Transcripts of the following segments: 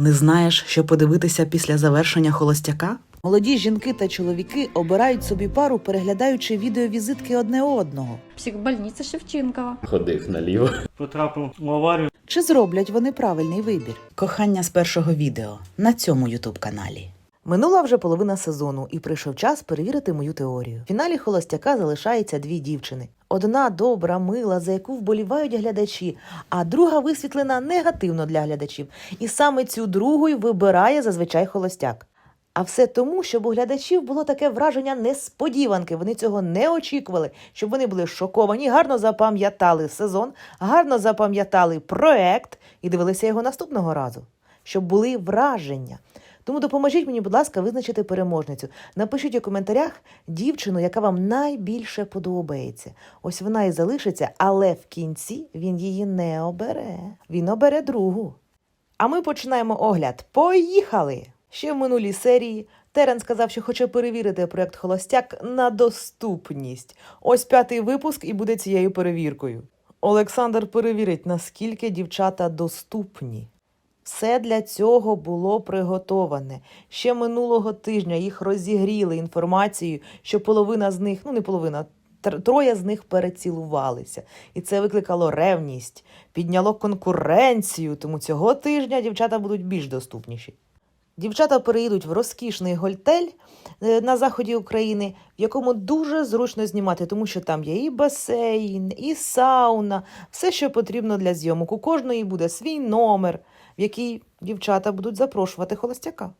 Не знаєш, що подивитися після завершення холостяка? Молоді жінки та чоловіки обирають собі пару, переглядаючи відеовізитки одне одного. Психбольниця Шевченкова. Ходив наліво. потрапив в аварію. Чи зроблять вони правильний вибір? Кохання з першого відео на цьому ютуб каналі. Минула вже половина сезону, і прийшов час перевірити мою теорію. В фіналі холостяка залишається дві дівчини. Одна добра, мила, за яку вболівають глядачі, а друга висвітлена негативно для глядачів. І саме цю другу й вибирає зазвичай холостяк. А все тому, щоб у глядачів було таке враження несподіванки. Вони цього не очікували, щоб вони були шоковані, гарно запам'ятали сезон, гарно запам'ятали проект і дивилися його наступного разу, щоб були враження. Тому допоможіть мені, будь ласка, визначити переможницю. Напишіть у коментарях дівчину, яка вам найбільше подобається. Ось вона і залишиться, але в кінці він її не обере. Він обере другу. А ми починаємо огляд. Поїхали! Ще в минулій серії Терен сказав, що хоче перевірити проект Холостяк на доступність. Ось п'ятий випуск і буде цією перевіркою. Олександр перевірить, наскільки дівчата доступні. Все для цього було приготоване. Ще минулого тижня їх розігріли інформацією, що половина з них, ну не половина, троє з них перецілувалися. І це викликало ревність, підняло конкуренцію, тому цього тижня дівчата будуть більш доступніші. Дівчата переїдуть в розкішний гольтель е, на заході України, в якому дуже зручно знімати, тому що там є і басейн, і сауна, все, що потрібно для зйомок. У кожної буде свій номер, в якій дівчата будуть запрошувати холостяка.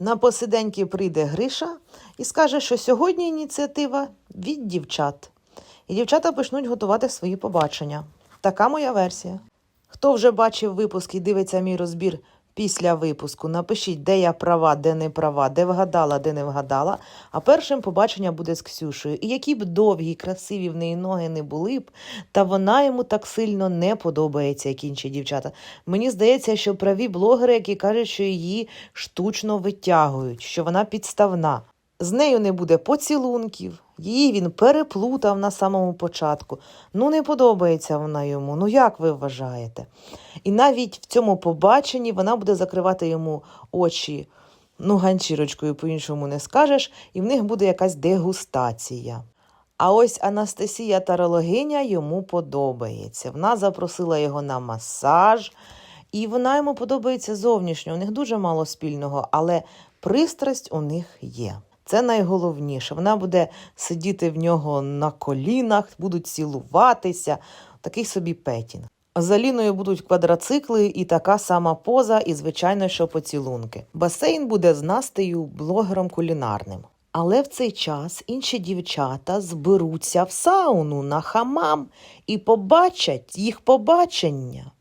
На посиденьки прийде Гриша і скаже, що сьогодні ініціатива від дівчат. І дівчата почнуть готувати свої побачення. Така моя версія. Хто вже бачив випуск і дивиться мій розбір після випуску, напишіть, де я права, де не права, де вгадала, де не вгадала. А першим побачення буде з Ксюшею. І які б довгі, красиві в неї ноги не були б, та вона йому так сильно не подобається, як інші дівчата. Мені здається, що праві блогери, які кажуть, що її штучно витягують, що вона підставна. З нею не буде поцілунків, її він переплутав на самому початку. Ну, не подобається вона йому. Ну як ви вважаєте? І навіть в цьому побаченні вона буде закривати йому очі, ну, ганчірочкою по-іншому не скажеш, і в них буде якась дегустація. А ось Анастасія Тарологиня йому подобається. Вона запросила його на масаж, і вона йому подобається зовнішньо. У них дуже мало спільного, але пристрасть у них є. Це найголовніше. Вона буде сидіти в нього на колінах, будуть цілуватися. Такий собі петінг. За Ліною будуть квадроцикли і така сама поза, і, звичайно, що поцілунки. Басейн буде з Настею блогером кулінарним. Але в цей час інші дівчата зберуться в сауну на хамам і побачать їх побачення.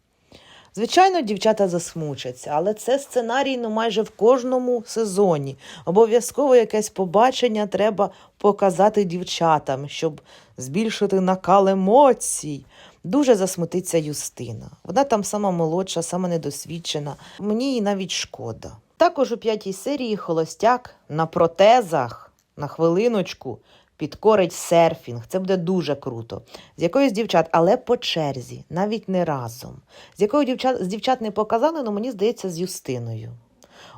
Звичайно, дівчата засмучаться, але це сценарій ну, майже в кожному сезоні. Обов'язково якесь побачення треба показати дівчатам, щоб збільшити накал емоцій. Дуже засмутиться Юстина. Вона там сама молодша, сама недосвідчена. Мені її навіть шкода. Також у п'ятій серії холостяк на протезах на хвилиночку підкорить серфінг. Це буде дуже круто. З якоюсь дівчат, але по черзі, навіть не разом. З якою дівчат, з дівчат не показали, але мені здається, з Юстиною.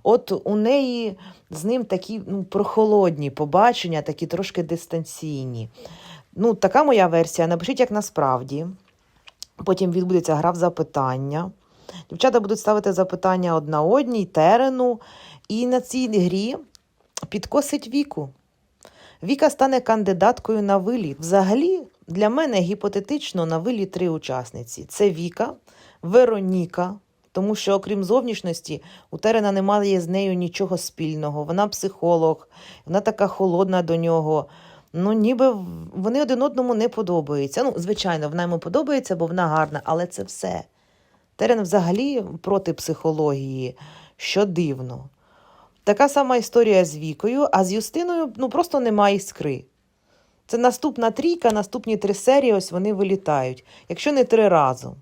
От у неї з ним такі ну, прохолодні побачення, такі трошки дистанційні. Ну, така моя версія. Напишіть, як насправді. Потім відбудеться гра в запитання. Дівчата будуть ставити запитання одна одній, терену. І на цій грі підкосить віку. Віка стане кандидаткою на виліт. Взагалі, для мене гіпотетично на виліт три учасниці: це Віка, Вероніка. Тому що, окрім зовнішності, у Терена немає з нею нічого спільного. Вона психолог, вона така холодна до нього. Ну, ніби вони один одному не подобаються. Ну, звичайно, вона йому подобається, бо вона гарна, але це все. Терен взагалі проти психології, що дивно. Така сама історія з Вікою, а з Юстиною ну, просто немає іскри. Це наступна трійка, наступні три серії, ось вони вилітають, якщо не три разом.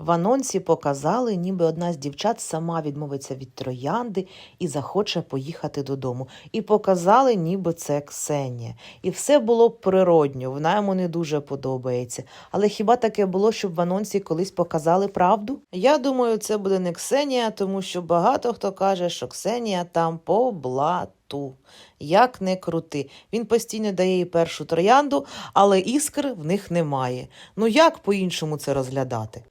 В анонсі показали, ніби одна з дівчат сама відмовиться від троянди і захоче поїхати додому. І показали, ніби це Ксенія. І все було природньо, вона йому не дуже подобається. Але хіба таке було, щоб в анонсі колись показали правду? Я думаю, це буде не Ксенія, тому що багато хто каже, що Ксенія там по блату. Як не крути. Він постійно дає їй першу троянду, але іскр в них немає. Ну як по-іншому це розглядати?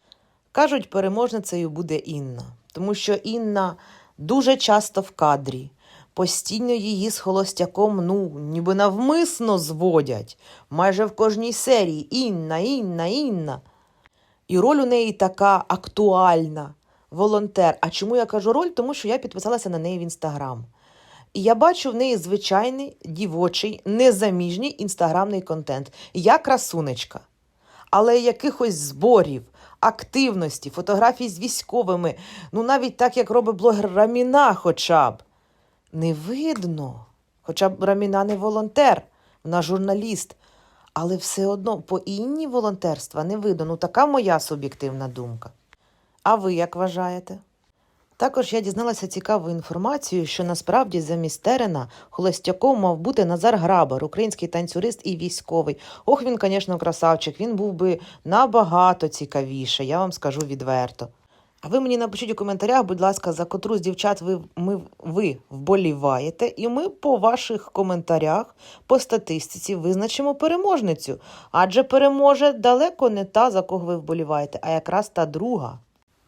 Кажуть, переможницею буде Інна, тому що Інна дуже часто в кадрі. Постійно її з холостяком, ну, ніби навмисно зводять. Майже в кожній серії Інна, Інна, Інна. І роль у неї така актуальна. Волонтер. А чому я кажу роль? Тому що я підписалася на неї в інстаграм. І я бачу в неї звичайний дівочий, незаміжній інстаграмний контент. Я красунечка. Але якихось зборів, активності, фотографій з військовими, ну навіть так, як робить блогер Раміна, хоча б, не видно. Хоча б Раміна не волонтер, вона журналіст. Але все одно по інні волонтерства не видно. Ну, така моя суб'єктивна думка. А ви як вважаєте? Також я дізналася цікаву інформацію, що насправді замість Терена холостяком мав бути Назар Грабар, український танцюрист і військовий. Ох, він, звісно, красавчик, він був би набагато цікавіше, я вам скажу відверто. А ви мені напишіть у коментарях, будь ласка, за котру з дівчат ви, ми, ви вболіваєте, і ми по ваших коментарях, по статистиці визначимо переможницю. Адже переможе далеко не та, за кого ви вболіваєте, а якраз та друга.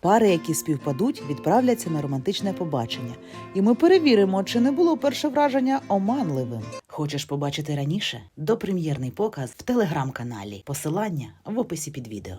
Пари, які співпадуть, відправляться на романтичне побачення, і ми перевіримо, чи не було перше враження оманливим. Хочеш побачити раніше? Допрем'єрний показ в телеграм-каналі. Посилання в описі під відео.